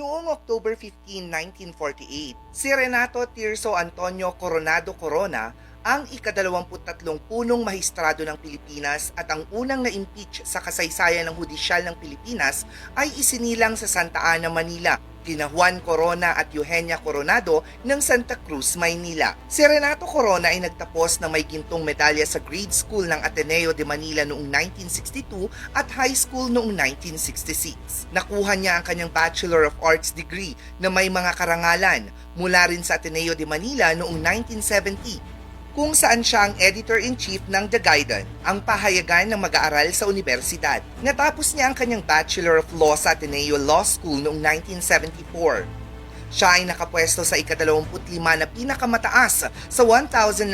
Noong October 15, 1948, si Renato Tirso Antonio Coronado Corona ang ikadalawamput-tatlong punong mahistrado ng Pilipinas at ang unang na-impeach sa kasaysayan ng hudisyal ng Pilipinas ay isinilang sa Santa Ana, Manila kina Juan Corona at Eugenia Coronado ng Santa Cruz, Maynila. Si Renato Corona ay nagtapos na may gintong medalya sa grade school ng Ateneo de Manila noong 1962 at high school noong 1966. Nakuha niya ang kanyang Bachelor of Arts degree na may mga karangalan mula rin sa Ateneo de Manila noong 1970 kung saan siya ang editor-in-chief ng The Guardian, ang pahayagan ng mag-aaral sa universidad. Natapos niya ang kanyang Bachelor of Law sa Ateneo Law School noong 1974. Siya ay nakapwesto sa ikadalawamput lima na pinakamataas sa 1,965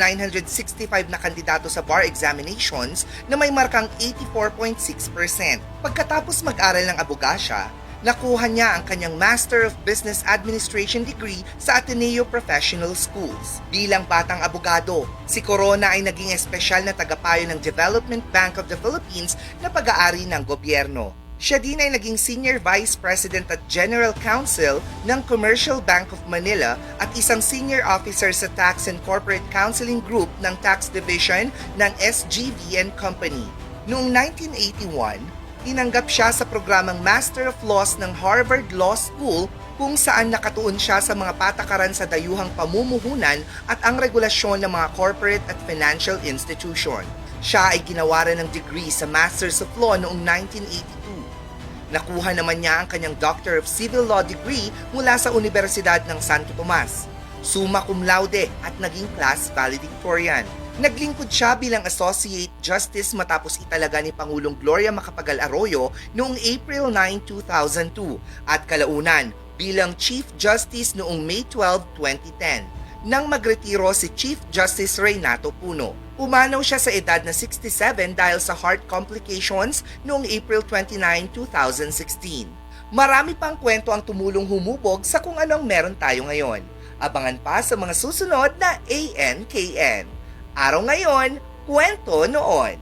na kandidato sa bar examinations na may markang 84.6%. Pagkatapos mag-aral ng abogasya, nakuha niya ang kanyang Master of Business Administration degree sa Ateneo Professional Schools. Bilang batang abogado, si Corona ay naging espesyal na tagapayo ng Development Bank of the Philippines na pag-aari ng gobyerno. Siya din ay naging Senior Vice President at General Counsel ng Commercial Bank of Manila at isang Senior Officer sa Tax and Corporate Counseling Group ng Tax Division ng SGV Company. Noong 1981, tinanggap siya sa programang Master of Laws ng Harvard Law School kung saan nakatuon siya sa mga patakaran sa dayuhang pamumuhunan at ang regulasyon ng mga corporate at financial institution. Siya ay ginawaran ng degree sa Masters of Law noong 1982. Nakuha naman niya ang kanyang Doctor of Civil Law degree mula sa Universidad ng Santo Tomas. Summa cum laude at naging class valedictorian. Naglingkod siya bilang Associate Justice matapos italaga ni Pangulong Gloria Macapagal Arroyo noong April 9, 2002 at kalaunan bilang Chief Justice noong May 12, 2010 nang magretiro si Chief Justice Reynato Puno. Umanaw siya sa edad na 67 dahil sa heart complications noong April 29, 2016. Marami pang kwento ang tumulong humubog sa kung anong meron tayo ngayon. Abangan pa sa mga susunod na ANKN. Araw ngayon, kwento noon.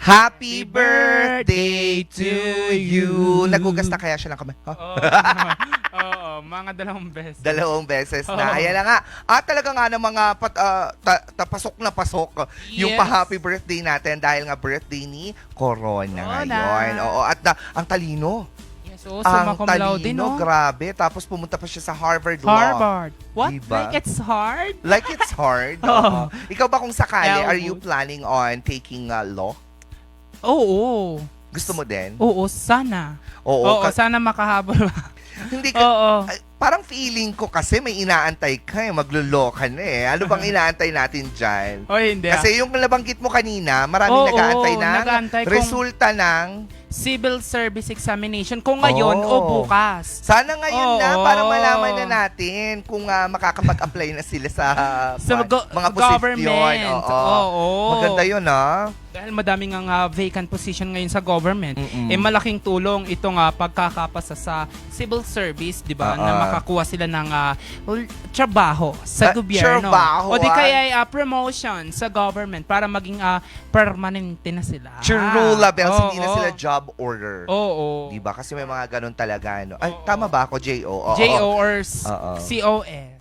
Happy birthday to you! Nagugas na kaya siya ng kamay? Huh? Oo, oo, mga dalawang beses. Dalawang beses na. Oo. Ayan na nga. At talaga nga ng mga pat, ah, ta- ta- pasok na pasok yung Yes. pa-happy birthday natin dahil nga birthday ni Corona, Corona. ngayon. Oo, at na, ang talino. Yes, oo, ang summa cum laude, talino, no? grabe. Tapos pumunta pa siya sa Harvard Law. Harvard. What? Diba? Like it's hard? Like it's hard. Oo. Oo. Ikaw ba kung sakali, Yeah, are you planning on taking uh, law? Oo. Gusto mo din? Oo, sana. Oo. Oo, ka- sana makahabol. hindi ka, Oo. ay, parang feeling ko kasi may inaantay ka eh. Maglulo ka na eh. Ano bang inaantay natin dyan? O hindi. ah. Kasi yung nabanggit mo kanina, maraming Oo, nag-aantay ng nag-aantay kung- resulta ng Civil Service Examination. Kung ngayon Oo. o bukas. sana ngayon na Oo. para malaman na natin kung ah, makakapag-apply na sila sa, Sa pa- go- mga posisyon. government. Oo. Oo. Maganda yun ah. Dahil madaming ang ah, vacant position ngayon sa government. Mm-mm. Eh malaking tulong itong ah, pagkakapasa sa civil service, 'di ba? Oo. Na makakuha sila ng well, trabaho sa Ah, gobyerno. trabaho, o di ah. kaya ay, ah, promotion sa government para maging ah, permanente na sila. Chirula bells, Oo, hindi na oo. sila job order. Oo. Di ba? Kasi may mga ganun talaga. No? Ay, Oo. tama ba ako, J.O.? Oo. JO or s- Oo. COS.